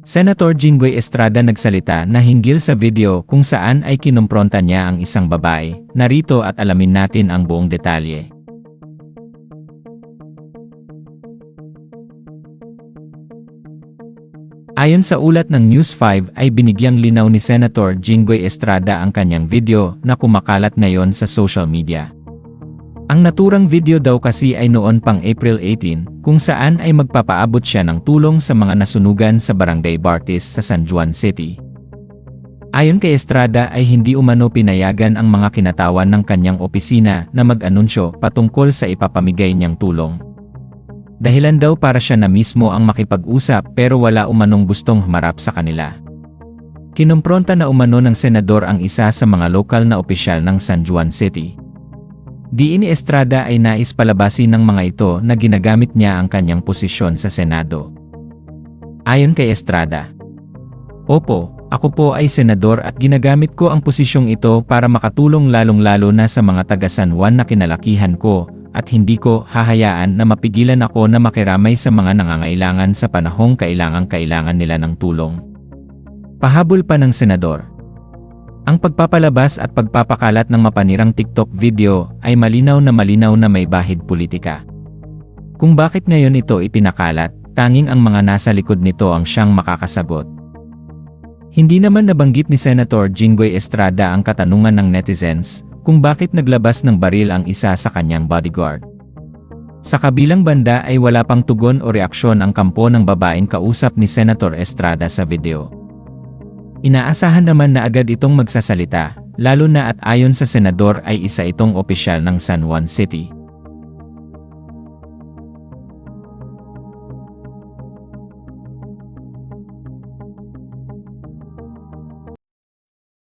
Senator Jinggoy Estrada nagsalita na hinggil sa video kung saan ay kinumpronta niya ang isang babae. Narito at alamin natin ang buong detalye. Ayon sa ulat ng News 5 ay binigyang linaw ni Senator Jinggoy Estrada ang kanyang video na kumakalat ngayon sa social media. Ang naturang video daw kasi ay noon pang April 18 kung saan ay magpapaabot siya ng tulong sa mga nasunugan sa Barangay Bartis sa San Juan City. Ayon kay Estrada ay hindi umano pinayagan ang mga kinatawan ng kanyang opisina na mag-anunsyo patungkol sa ipapamigay niyang tulong. Dahilan daw para siya na mismo ang makipag-usap pero wala umanong gustong humarap sa kanila. Kinumpronta na umano ng senador ang isa sa mga lokal na opisyal ng San Juan City. Di ni Estrada ay nais palabasin ng mga ito na ginagamit niya ang kanyang posisyon sa Senado. Ayon kay Estrada, Opo, ako po ay senador at ginagamit ko ang posisyong ito para makatulong lalong-lalo na sa mga taga San Juan na kinalakihan ko at hindi ko hahayaan na mapigilan ako na makiramay sa mga nangangailangan sa panahong kailangang-kailangan nila ng tulong. Pahabol pa ng senador. Ang pagpapalabas at pagpapakalat ng mapanirang TikTok video ay malinaw na malinaw na may bahid politika. Kung bakit ngayon ito ipinakalat, tanging ang mga nasa likod nito ang siyang makakasagot. Hindi naman nabanggit ni Senator Jinggoy Estrada ang katanungan ng netizens kung bakit naglabas ng baril ang isa sa kanyang bodyguard. Sa kabilang banda ay wala pang tugon o reaksyon ang kampo ng babaeng kausap ni Senator Estrada sa video. Inaasahan naman na agad itong magsasalita, lalo na at ayon sa senador ay isa itong opisyal ng San Juan City.